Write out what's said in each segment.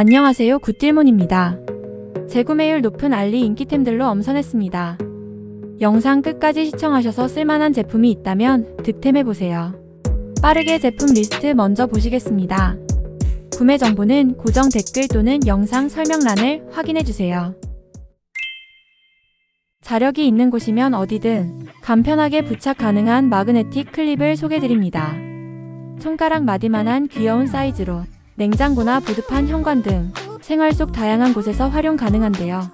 안녕하세요 굿딜몬입니다. 재구매율 높은 알리 인기템들로 엄선했습니다. 영상 끝까지 시청하셔서 쓸만한 제품이 있다면 득템해보세요. 빠르게 제품 리스트 먼저 보시겠습니다. 구매 정보는 고정 댓글 또는 영상 설명란을 확인해주세요. 자력이 있는 곳이면 어디든 간편하게 부착 가능한 마그네틱 클립을 소개드립니다. 손가락 마디만한 귀여운 사이즈로 냉장고나 보드판 현관 등 생활 속 다양한 곳에서 활용 가능한데요.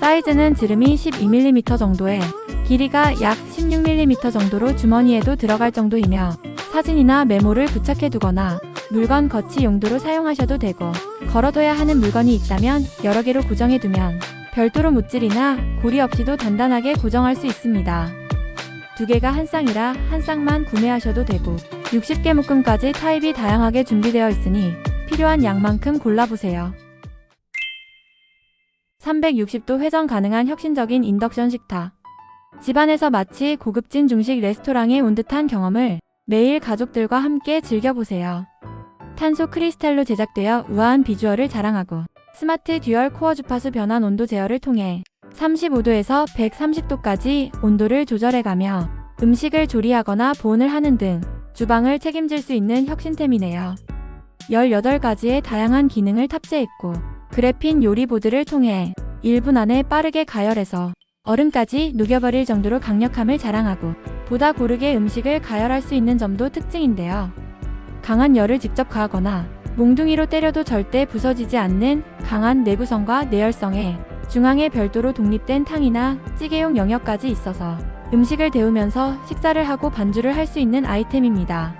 사이즈는 지름이 12mm 정도에 길이가 약 16mm 정도로 주머니에도 들어갈 정도이며 사진이나 메모를 부착해 두거나 물건 거치 용도로 사용하셔도 되고 걸어둬야 하는 물건이 있다면 여러 개로 고정해 두면 별도로 못질이나 고리 없이도 단단하게 고정할 수 있습니다. 두 개가 한 쌍이라 한 쌍만 구매하셔도 되고 60개 묶음까지 타입이 다양하게 준비되어 있으니 필요한 양만큼 골라보세요. 360도 회전 가능한 혁신적인 인덕션 식탁. 집안에서 마치 고급진 중식 레스토랑에 온 듯한 경험을 매일 가족들과 함께 즐겨보세요. 탄소 크리스탈로 제작되어 우아한 비주얼을 자랑하고 스마트 듀얼 코어 주파수 변환 온도 제어를 통해 35도에서 130도까지 온도를 조절해가며 음식을 조리하거나 보온을 하는 등 주방을 책임질 수 있는 혁신템이네요. 18가지의 다양한 기능을 탑재했고 그래핀 요리보드를 통해 1분 안에 빠르게 가열해서 얼음까지 녹여버릴 정도로 강력함을 자랑하고 보다 고르게 음식을 가열할 수 있는 점도 특징인데요. 강한 열을 직접 가하거나 몽둥이로 때려도 절대 부서지지 않는 강한 내구성과 내열성에 중앙에 별도로 독립된 탕이나 찌개용 영역까지 있어서 음식을 데우면서 식사를 하고 반주를 할 수 있는 아이템입니다.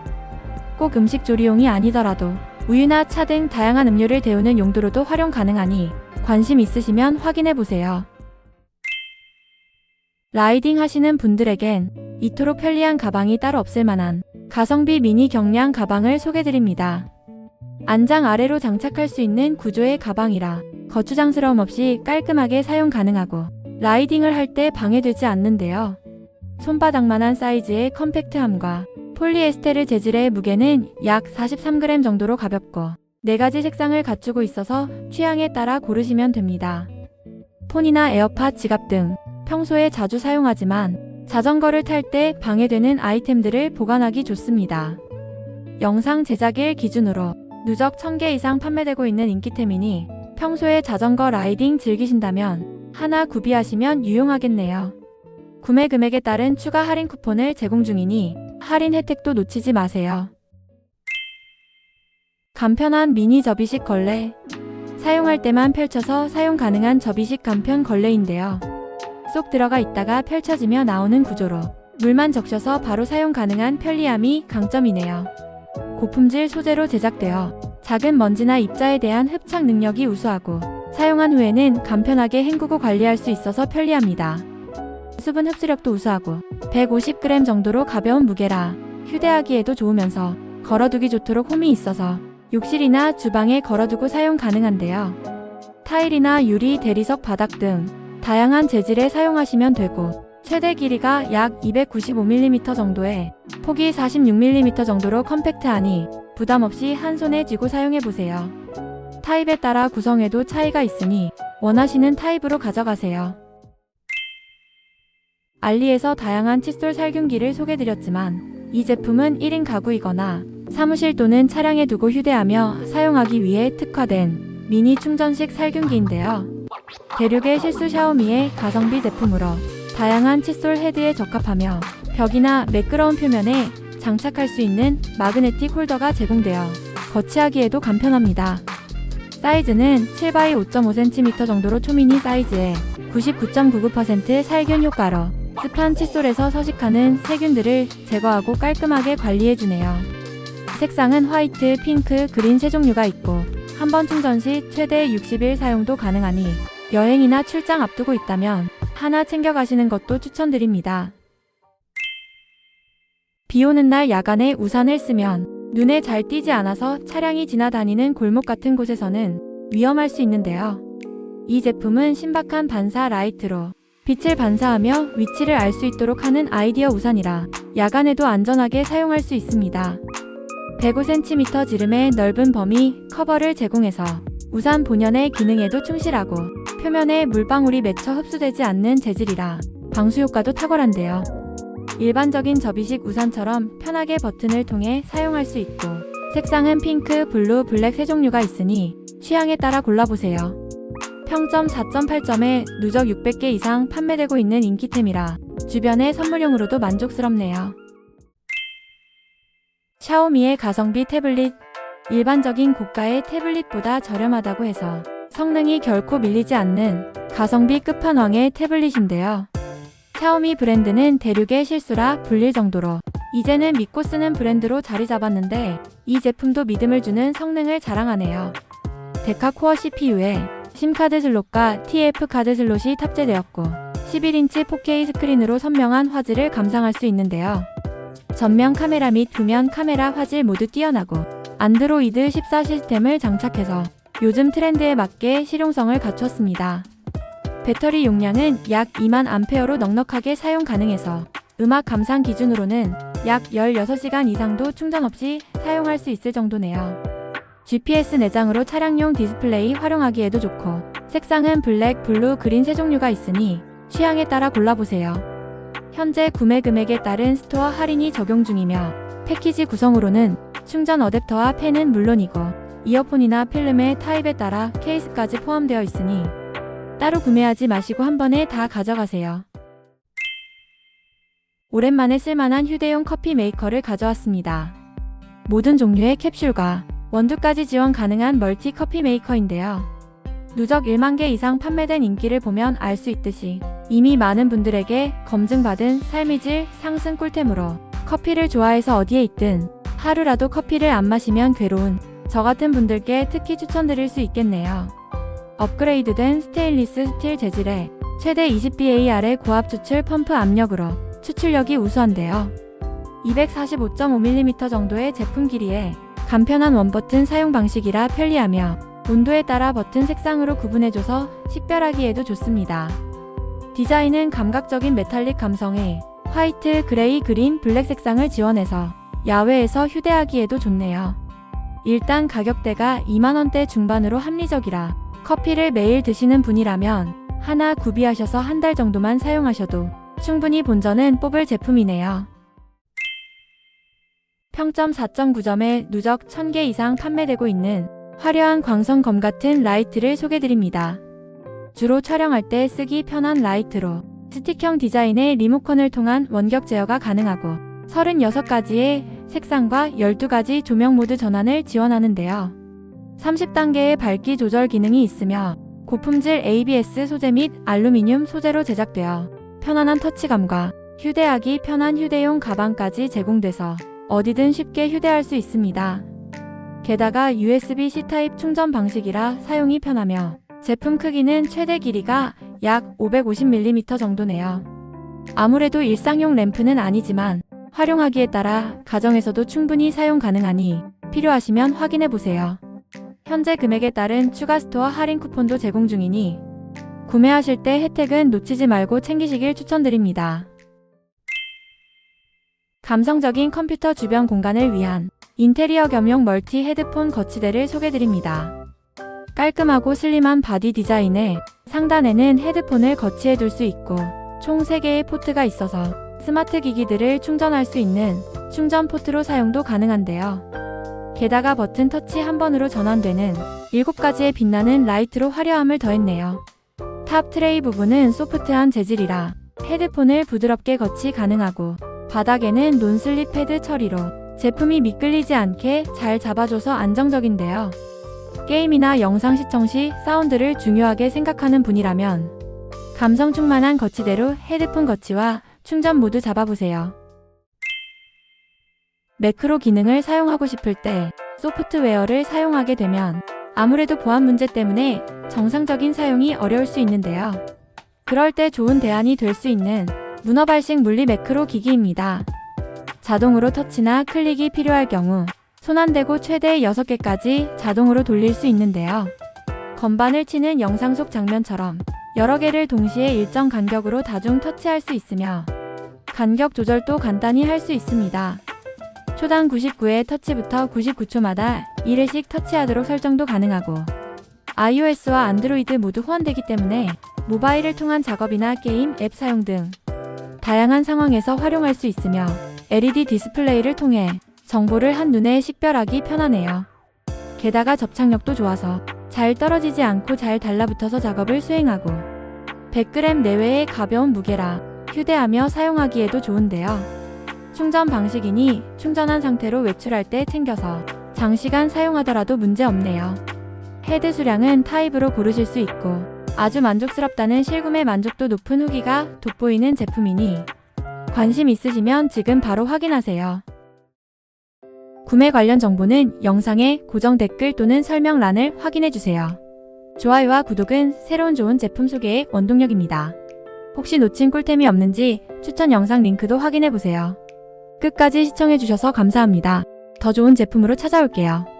꼭 음식 조리용이 아니더라도 우유나 차 등 다양한 음료를 데우는 용도로도 활용 가능하니 관심 있으시면 확인해 보세요. 라이딩 하시는 분들에겐 이토록 편리한 가방이 따로 없을 만한 가성비 미니 경량 가방을 소개드립니다. 안장 아래로 장착할 수 있는 구조의 가방이라 거추장스러움 없이 깔끔하게 사용 가능하고 라이딩을 할 때 방해되지 않는데요. 손바닥만한 사이즈의 컴팩트함과 폴리에스테르 재질의 무게는 약 43g 정도로 가볍고 4가지 색상을 갖추고 있어서 취향에 따라 고르시면 됩니다. 폰이나 에어팟 지갑 등 평소에 자주 사용하지만 자전거를 탈 때 방해되는 아이템들을 보관하기 좋습니다. 영상 제작일 기준으로 누적 1000개 이상 판매되고 있는 인기템이니 평소에 자전거 라이딩 즐기신다면 하나 구비하시면 유용하겠네요. 구매 금액에 따른 추가 할인 쿠폰을 제공 중이니 할인 혜택도 놓치지 마세요. 간편한 미니 접이식 걸레. 사용할 때만 펼쳐서 사용 가능한 접이식 간편 걸레인데요. 쏙 들어가 있다가 펼쳐지며 나오는 구조로 물만 적셔서 바로 사용 가능한 편리함이 강점이네요. 고품질 소재로 제작되어 작은 먼지나 입자에 대한 흡착 능력이 우수하고 사용한 후에는 간편하게 헹구고 관리할 수 있어서 편리합니다. 수분 흡수력도 우수하고 150g 정도로 가벼운 무게라 휴대하기에도 좋으면서 걸어두기 좋도록 홈이 있어서 욕실이나 주방에 걸어두고 사용 가능한데요. 타일이나 유리, 대리석 바닥 등 다양한 재질에 사용하시면 되고 최대 길이가 약 295mm 정도에 폭이 46mm 정도로 컴팩트하니 부담 없이 한 손에 쥐고 사용해보세요. 타입에 따라 구성에도 차이가 있으니 원하시는 타입으로 가져가세요. 알리에서 다양한 칫솔 살균기를 소개드렸지만 이 제품은 1인 가구이거나 사무실 또는 차량에 두고 휴대하며 사용하기 위해 특화된 미니 충전식 살균기인데요. 대륙의 실수 샤오미의 가성비 제품으로 다양한 칫솔 헤드에 적합하며 벽이나 매끄러운 표면에 장착할 수 있는 마그네틱 홀더가 제공되어 거치하기에도 간편합니다. 사이즈는 7x 5.5cm 정도로 초미니 사이즈에 99.99% 살균 효과로 습한 칫솔에서 서식하는 세균들을 제거하고 깔끔하게 관리해주네요. 색상은 화이트, 핑크, 그린 세 종류가 있고 한 번 충전 시 최대 60일 사용도 가능하니 여행이나 출장 앞두고 있다면 하나 챙겨가시는 것도 추천드립니다. 비 오는 날 야간에 우산을 쓰면 눈에 잘 띄지 않아서 차량이 지나다니는 골목 같은 곳에서는 위험할 수 있는데요. 이 제품은 신박한 반사 라이트로 빛을 반사하며 위치를 알 수 있도록 하는 아이디어 우산이라 야간에도 안전하게 사용할 수 있습니다. 105cm 지름의 넓은 범위 커버를 제공해서 우산 본연의 기능에도 충실하고 표면에 물방울이 맺혀 흡수되지 않는 재질이라 방수 효과도 탁월한데요. 일반적인 접이식 우산처럼 편하게 버튼을 통해 사용할 수 있고 색상은 핑크, 블루, 블랙 세 종류가 있으니 취향에 따라 골라보세요. 평점 4.8점에 누적 600개 이상 판매되고 있는 인기템이라 주변의 선물용으로도 만족스럽네요. 샤오미의 가성비 태블릿 일반적인 고가의 태블릿보다 저렴하다고 해서 성능이 결코 밀리지 않는 가성비 끝판왕의 태블릿인데요. 샤오미 브랜드는 대륙의 실수라 불릴 정도로 이제는 믿고 쓰는 브랜드로 자리 잡았는데 이 제품도 믿음을 주는 성능을 자랑하네요. 데카 코어 CPU에 심카드 슬롯과 TF 카드 슬롯이 탑재되었고 11인치 4K 스크린으로 선명한 화질을 감상할 수 있는데요. 전면 카메라 및 후면 카메라 화질 모두 뛰어나고 안드로이드 14 시스템을 장착해서 요즘 트렌드에 맞게 실용성을 갖췄습니다. 배터리 용량은 약 2만 암페어로 넉넉하게 사용 가능해서 음악 감상 기준으로는 약 16시간 이상도 충전 없이 사용할 수 있을 정도네요. GPS 내장으로 차량용 디스플레이 활용하기에도 좋고 색상은 블랙, 블루, 그린 세 종류가 있으니 취향에 따라 골라보세요. 현재 구매 금액에 따른 스토어 할인이 적용 중이며 패키지 구성으로는 충전 어댑터와 펜은 물론이고 이어폰이나 필름의 타입에 따라 케이스까지 포함되어 있으니 따로 구매하지 마시고 한 번에 다 가져가세요. 오랜만에 쓸만한 휴대용 커피 메이커를 가져왔습니다. 모든 종류의 캡슐과 원두까지 지원 가능한 멀티 커피 메이커인데요. 누적 1만 개 이상 판매된 인기를 보면 알 수 있듯이 이미 많은 분들에게 검증받은 삶의 질 상승 꿀템으로 커피를 좋아해서 어디에 있든 하루라도 커피를 안 마시면 괴로운 저 같은 분들께 특히 추천드릴 수 있겠네요. 업그레이드된 스테인리스 스틸 재질의 최대 20BAR의 고압 추출 펌프 압력으로 추출력이 우수한데요. 245.5mm 정도의 제품 길이에 간편한 원버튼 사용 방식이라 편리하며 온도에 따라 버튼 색상으로 구분해줘서 식별하기에도 좋습니다. 디자인은 감각적인 메탈릭 감성에 화이트, 그레이, 그린, 블랙 색상을 지원해서 야외에서 휴대하기에도 좋네요. 일단 가격대가 2만원대 중반으로 합리적이라 커피를 매일 드시는 분이라면 하나 구비하셔서 한 달 정도만 사용하셔도 충분히 본전은 뽑을 제품이네요. 평점 4.9점에 누적 1000개 이상 판매되고 있는 화려한 광선검 같은 라이트를 소개드립니다. 주로 촬영할 때 쓰기 편한 라이트로 스틱형 디자인의 리모컨을 통한 원격 제어가 가능하고 36가지의 색상과 12가지 조명 모드 전환을 지원하는데요. 30단계의 밝기 조절 기능이 있으며 고품질 ABS 소재 및 알루미늄 소재로 제작되어 편안한 터치감과 휴대하기 편한 휴대용 가방까지 제공돼서 어디든 쉽게 휴대할 수 있습니다. 게다가 USB-C 타입 충전 방식이라 사용이 편하며 제품 크기는 최대 길이가 약 550mm 정도네요. 아무래도 일상용 램프는 아니지만 활용하기에 따라 가정에서도 충분히 사용 가능하니 필요하시면 확인해 보세요. 현재 금액에 따른 추가 스토어 할인 쿠폰도 제공 중이니 구매하실 때 혜택은 놓치지 말고 챙기시길 추천드립니다. 감성적인 컴퓨터 주변 공간을 위한 인테리어 겸용 멀티 헤드폰 거치대를 소개드립니다. 깔끔하고 슬림한 바디 디자인에 상단에는 헤드폰을 거치해 둘 수 있고 총 3개의 포트가 있어서 스마트 기기들을 충전할 수 있는 충전 포트로 사용도 가능한데요. 게다가 버튼 터치 한 번으로 전환되는 7가지의 빛나는 라이트로 화려함을 더했네요. 탑 트레이 부분은 소프트한 재질이라 헤드폰을 부드럽게 거치 가능하고 바닥에는 논슬립 패드 처리로 제품이 미끌리지 않게 잘 잡아줘서 안정적인데요. 게임이나 영상 시청 시 사운드를 중요하게 생각하는 분이라면 감성 충만한 거치대로 헤드폰 거치와 충전 모두 잡아보세요. 매크로 기능을 사용하고 싶을 때 소프트웨어를 사용하게 되면 아무래도 보안 문제 때문에 정상적인 사용이 어려울 수 있는데요. 그럴 때 좋은 대안이 될 수 있는 문어 발식 물리 매크로 기기입니다. 자동으로 터치나 클릭이 필요할 경우 손 안 대고 최대 6개까지 자동으로 돌릴 수 있는데요. 건반을 치는 영상 속 장면처럼 여러 개를 동시에 일정 간격으로 다중 터치할 수 있으며 간격 조절도 간단히 할 수 있습니다. 초당 99회 터치부터 99초마다 1회씩 터치하도록 설정도 가능하고 iOS와 안드로이드 모두 호환되기 때문에 모바일을 통한 작업이나 게임, 앱 사용 등 다양한 상황에서 활용할 수 있으며 LED 디스플레이를 통해 정보를 한눈에 식별하기 편하네요. 게다가 접착력도 좋아서 잘 떨어지지 않고 잘 달라붙어서 작업을 수행하고 100g 내외의 가벼운 무게라 휴대하며 사용하기에도 좋은데요. 충전 방식이니 충전한 상태로 외출할 때 챙겨서 장시간 사용하더라도 문제 없네요. 헤드 수량은 타입으로 고르실 수 있고 아주 만족스럽다는 실구매 만족도 높은 후기가 돋보이는 제품이니 관심 있으시면 지금 바로 확인하세요. 구매 관련 정보는 영상의 고정 댓글 또는 설명란을 확인해 주세요. 좋아요와 구독은 새로운 좋은 제품 소개의 원동력입니다. 혹시 놓친 꿀템이 없는지 추천 영상 링크도 확인해 보세요. 끝까지 시청해 주셔서 감사합니다. 더 좋은 제품으로 찾아올게요.